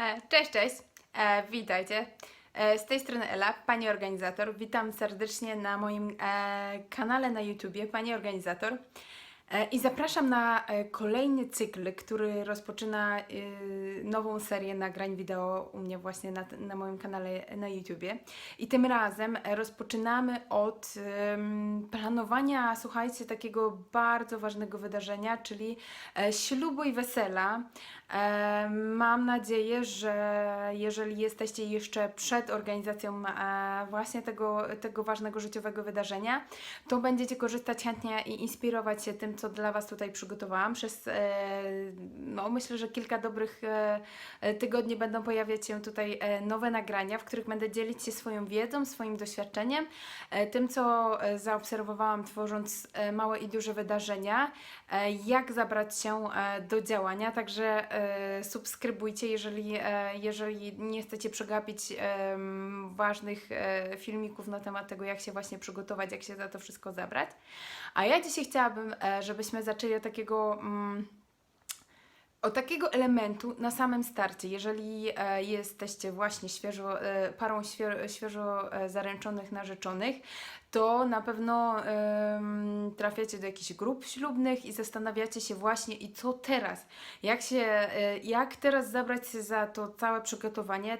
E, Cześć, cześć. E, witajcie. E, z tej strony Ela, pani organizator. Witam serdecznie na moim kanale na YouTubie, pani organizator. E, I zapraszam na e, kolejny cykl, który rozpoczyna e, nową serię nagrań wideo u mnie właśnie na, na moim kanale na YouTubie. I tym razem rozpoczynamy od planowania, słuchajcie, takiego bardzo ważnego wydarzenia, czyli ślubu i wesela. Mam nadzieję, że jeżeli jesteście jeszcze przed organizacją właśnie tego, tego ważnego życiowego wydarzenia, to będziecie korzystać chętnie i inspirować się tym, co dla Was tutaj przygotowałam. Przez, e, no myślę, że kilka dobrych e, e, tygodni będą pojawiać się tutaj nowe nagrania, w których będę dzielić się swoją wiedzą, swoim doświadczeniem, tym, co zaobserwowałam tworząc małe i duże wydarzenia, jak zabrać się do działania. Także subskrybujcie, jeżeli, jeżeli nie chcecie przegapić ważnych filmików na temat tego, jak się właśnie przygotować, jak się za to wszystko zabrać. A ja dzisiaj chciałabym, e, żebyśmy zaczęli od takiego. Mm, od takiego elementu na samym starcie, jeżeli e, jesteście właśnie świeżo, e, parą świe, świeżo e, zaręczonych narzeczonych, to na pewno trafiacie do jakichś grup ślubnych i zastanawiacie się właśnie i co teraz, jak się, jak teraz zabrać się za to całe przygotowanie.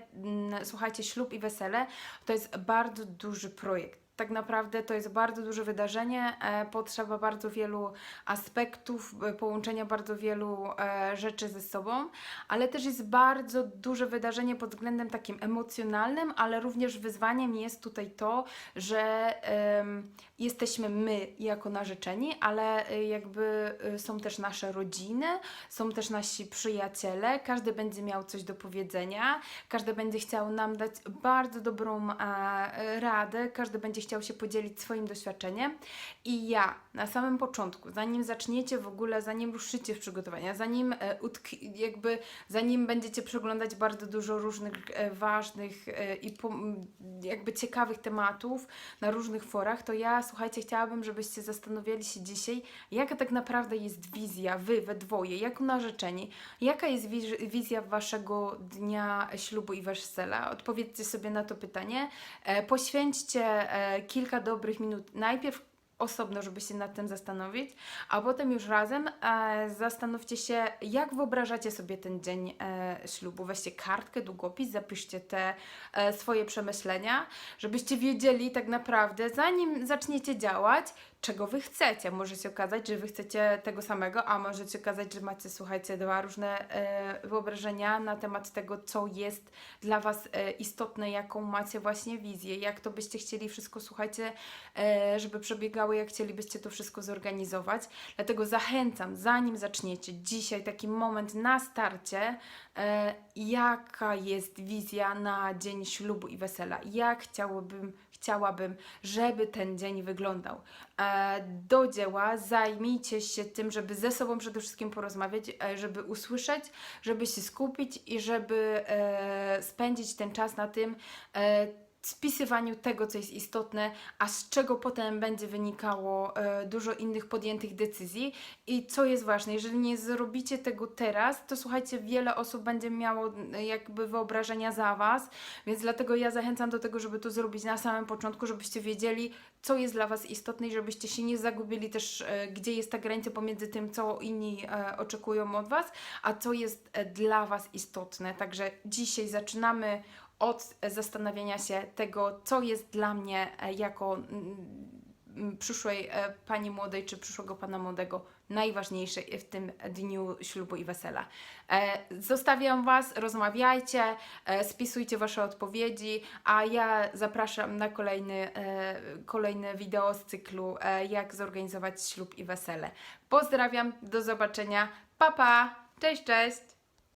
Słuchajcie, ślub i wesele to jest bardzo duży projekt. Tak naprawdę to jest bardzo duże wydarzenie, e, potrzeba bardzo wielu aspektów, e, połączenia bardzo wielu e, rzeczy ze sobą, ale też jest bardzo duże wydarzenie pod względem takim emocjonalnym, ale również wyzwaniem jest tutaj to, że jesteśmy my jako narzeczeni, ale jakby są też nasze rodziny, są też nasi przyjaciele, każdy będzie miał coś do powiedzenia, każdy będzie chciał nam dać bardzo dobrą radę, każdy będzie chciał się podzielić swoim doświadczeniem i ja na samym początku, zanim zaczniecie w ogóle, zanim ruszycie w przygotowania, zanim e, jakby, zanim będziecie przeglądać bardzo dużo różnych e, ważnych e, i jakby ciekawych tematów na różnych forach, to ja, słuchajcie, chciałabym, żebyście zastanowili się dzisiaj, jaka tak naprawdę jest wizja, wy we dwoje, jako narzeczeni, jaka jest wiz- wizja waszego dnia ślubu i wesela? Odpowiedzcie sobie na to pytanie. Poświęćcie kilka dobrych minut najpierw osobno, żeby się nad tym zastanowić, a potem już razem e, zastanówcie się, jak wyobrażacie sobie ten dzień e, ślubu. Weźcie kartkę, długopis, zapiszcie te e, swoje przemyślenia, żebyście wiedzieli tak naprawdę, zanim zaczniecie działać, czego wy chcecie. Może się okazać, że wy chcecie tego samego, a może się okazać, że macie, słuchajcie, dwa różne e, wyobrażenia na temat tego, co jest dla was e, istotne, jaką macie właśnie wizję, jak to byście chcieli wszystko, słuchajcie, e, żeby przebiegało, jak chcielibyście to wszystko zorganizować. Dlatego zachęcam, zanim zaczniecie dzisiaj taki moment na starcie, e, jaka jest wizja na dzień ślubu i wesela, jak chciałabym, chciałabym, żeby ten dzień wyglądał. E, do dzieła zajmijcie się tym, żeby ze sobą przede wszystkim porozmawiać, e, żeby usłyszeć, żeby się skupić i żeby e, spędzić ten czas na tym, spisywaniu tego, co jest istotne, a z czego potem będzie wynikało e, dużo innych podjętych decyzji. I co jest ważne, jeżeli nie zrobicie tego teraz, to słuchajcie, wiele osób będzie miało jakby wyobrażenia za Was, więc dlatego ja zachęcam do tego, żeby to zrobić na samym początku, żebyście wiedzieli, co jest dla Was istotne i żebyście się nie zagubili też, e, gdzie jest ta granica pomiędzy tym, co inni e, oczekują od Was, a co jest dla Was istotne. Także dzisiaj zaczynamy od zastanawiania się tego, co jest dla mnie e, jako mm, mm, przyszłej e, pani młodej czy przyszłego pana młodego najważniejsze w tym dniu ślubu i wesela. E, Zostawiam Was, rozmawiajcie, spisujcie Wasze odpowiedzi, a ja zapraszam na kolejny, kolejne wideo z cyklu jak zorganizować ślub i wesele. Pozdrawiam, do zobaczenia, pa pa, cześć, cześć!